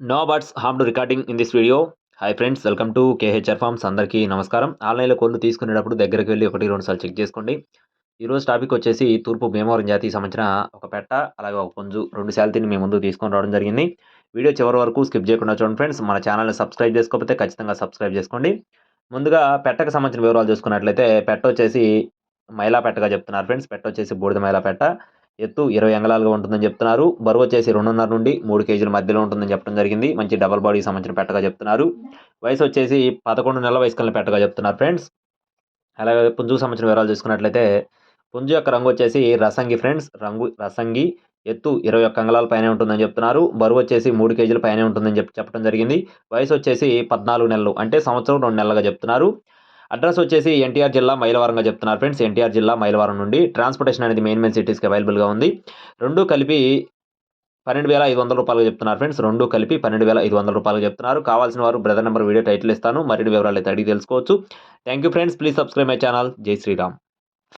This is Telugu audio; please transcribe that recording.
No birds harm to recording in this video hi friends welcome to KHR farms అందరికీ నమస్కారం. ఆన్లైన్లో కోళ్ళు తీసుకునేటప్పుడు దగ్గరికి వెళ్ళి ఒకటి రెండు సార్లు చెక్ చేసుకోండి. ఈరోజు టాపిక్ వచ్చేసి తూర్పు భీమవరం జాతికి సంబంధించిన ఒక పెట్ట అలాగే ఒక పుంజు రెండు శాలతీని మీ ముందు తీసుకొని రావడం జరిగింది. వీడియో చివరి వరకు స్కిప్ చేయకుండా చూడండి ఫ్రెండ్స్ మన ఛానల్ని సబ్స్క్రైబ్ చేసుకోకపోతే ఖచ్చితంగా సబ్స్క్రైబ్ చేసుకోండి. ముందుగా పెట్టకు సంబంధించిన వివరాలు చూసుకున్నట్లయితే పెట్ట వచ్చేసి మైలా పెట్టగా చెప్తున్నారు ఫ్రెండ్స్ పెట్ట వచ్చేసి బూడిద మైలా పెట్ట. ఎత్తు ఇరవై అంగళాలుగా ఉంటుందని చెప్తున్నారు. బరువు వచ్చేసి రెండున్నర నుండి మూడు కేజీల మధ్యలో ఉంటుందని చెప్పడం జరిగింది. మంచి డబల్ బాడీకి సంబంధించిన పెట్టగా చెప్తున్నారు. వయసు వచ్చేసి పదకొండు నెలల వయసు కలిగిన పెట్టగా చెప్తున్నారు ఫ్రెండ్స్ అలాగే పుంజుకు సంబంధించిన వివరాలు చూసుకున్నట్లయితే పుంజు యొక్క రంగు వచ్చేసి రసంగి ఫ్రెండ్స్ రంగు రసంగి ఎత్తు ఇరవై ఒక్క అంగళాల పైనే ఉంటుందని చెప్తున్నారు. బరువు వచ్చేసి మూడు కేజీల పైనే ఉంటుందని చెప్పి చెప్పడం జరిగింది. వయసు వచ్చేసి పద్నాలుగు నెలలు అంటే సంవత్సరం రెండు నెలలుగా చెప్తున్నారు. అడ్రస్ వచ్చేసి ఎన్టీఆర్ జిల్లా మైలవరంగా చెప్తున్నారు ఫ్రెండ్స్. ఎన్టీఆర్ జిల్లా మైలవరం నుండి ట్రాన్స్పోర్టేషన్ అనేది మెయిన్ మెయిన్ సిటీస్కి అవైలబుల్గా ఉంది. రెండు కలిపి పన్నెండు వేల ఐదు వందల రూపాయలు చెప్తున్నారు ఫ్రెండ్స్. రెండు కలిపి పన్నెండు వేల ఐదు వందల రూపాయలు చెప్తున్నారు. కావాల్సిన వారు బ్రదర్ నెంబర్ వీడియో టైటిల్ ఇస్తాను. మరిన్ని వివరాలు అయితే అడిగి తెలుసుకోవచ్చు. Thank you friends please subscribe my channel జై శ్రీరామ్.